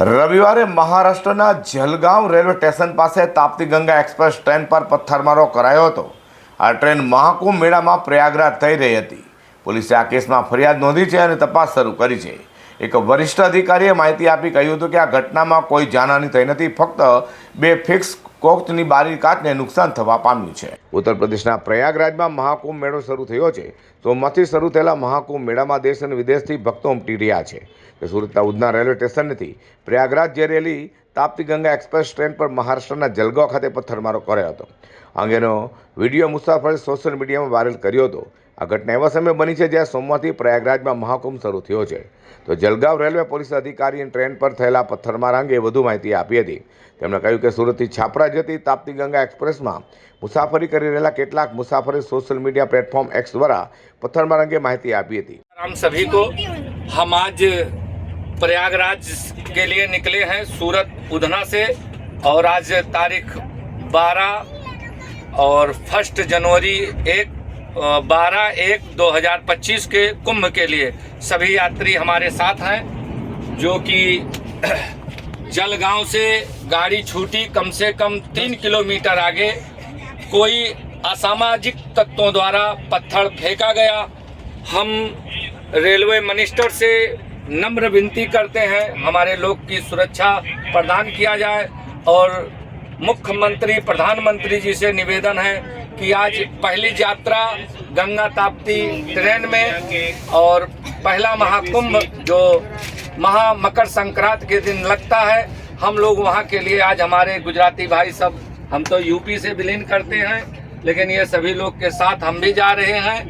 રવિવારે મહારાષ્ટ્રના Jalgaon railway station પાસે તાપ્તી ગંગા એક્સપ્રેસ ટ્રેન પર પથ્થરમારો કરાયો હતો. આ ટ્રેન મહાકુંભ મેળામાં પ્રયાગરાજ થઈ રહી હતી. પોલીસે આ કેસમાં ફરિયાદ નોંધી છે અને તપાસ શરૂ કરી છે. એક વરિષ્ઠ અધિકારીએ માહિતી આપી કહ્યું હતું કે આ ઘટનામાં કોઈ જાનહાની થઈ નથી, ફક્ત બે ફિક્સ કોચની બારી કાચને નુકસાન થવા પામ્યું છે. ઉત્તર પ્રદેશના પ્રયાગરાજમાં મહાકુંભ મેળો શરૂ થયો છે. સોમવારથી શરૂ થયેલા મહાકુંભ મેળામાં દેશ અને વિદેશથી ભક્તો ઉમટી રહ્યા છે. સુરતના ઉધના રેલવે સ્ટેશનથી પ્રયાગરાજ જઈ રહેલી તાપ્તી ગંગા એક્સપ્રેસ ટ્રેન પર મહારાષ્ટ્રના જલગાંવ ખાતે પથ્થરમારો કર્યો હતો. અંગેનો વીડિયો મુસાફરે સોશિયલ મીડિયામાં વાયરલ કર્યો હતો. આ ઘટના એવા સમયે બની છે જ્યાં સોમવારથી પ્રયાગરાજમાં મહાકુંભ શરૂ થયો છે તો જલગાંવ રેલવે પોલીસ અધિકારીએ ટ્રેન પર થયેલા પથ્થરમારા અંગે વધુ માહિતી આપી હતી તેમણે કહ્યું કે સુરતથી છાપરા જતી તાપ્તી ગંગા એક્સપ્રેસમાં મુસાફરી કરી રહેલા કેટલાક મુસાફરે સોશિયલ મીડિયા પ્લેટફોર્મ એક્સ દ્વારા પથ્થરમારા અંગે માહિતી આપી હતી हम सभी को हम आज प्रयागराज के लिए निकले हैं सूरत उधना से और आज तारीख 12 और फर्स्ट जनवरी एक बारह एक 2025 के कुंभ के लिए सभी यात्री हमारे साथ हैं, जो कि जलगांव से गाड़ी छूटी कम से कम तीन किलोमीटर आगे कोई असामाजिक तत्वों द्वारा पत्थर फेंका गया। हम रेलवे मिनिस्टर से नम्र विनती करते हैं, हमारे लोग की सुरक्षा प्रदान किया जाए और मुख्यमंत्री, प्रधानमंत्री जी से निवेदन है कि आज पहली यात्रा गंगा ताप्ती ट्रेन में और पहला महाकुंभ जो महा मकर संक्रांत के दिन लगता है, हम लोग वहाँ के लिए आज हमारे गुजराती भाई सब, हम तो यूपी से विलीन करते हैं, लेकिन ये सभी लोग के साथ हम भी जा रहे हैं,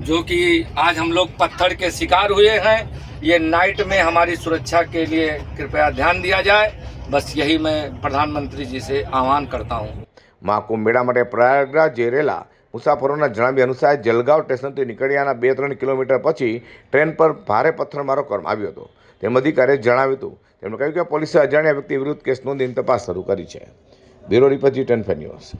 जो कि आज हम लोग पत्थर के शिकार हुए हैं। ये नाइट में हमारी सुरक्षा के लिए कृपया ध्यान दिया जाए। बस यही मैं प्रधानमंत्री जी से आह्वान करता हूँ। મહાકુંભ મેળા માટે પ્રયાગરાજ જઈ રહેલા મુસાફરોના જણાવ્યા અનુસાર જલગાંવ સ્ટેશનથી નીકળ્યાના બે ત્રણ કિલોમીટર પછી ટ્રેન પર ભારે પથ્થરમારો કરવામાં આવ્યો હતો. તેમ અધિકારીએ જણાવ્યું હતું. તેમણે કહ્યું કે પોલીસે અજાણ્યા વ્યક્તિ વિરુદ્ધ કેસ નોંધીને તપાસ શરૂ કરી છે. Bureau report G ten news.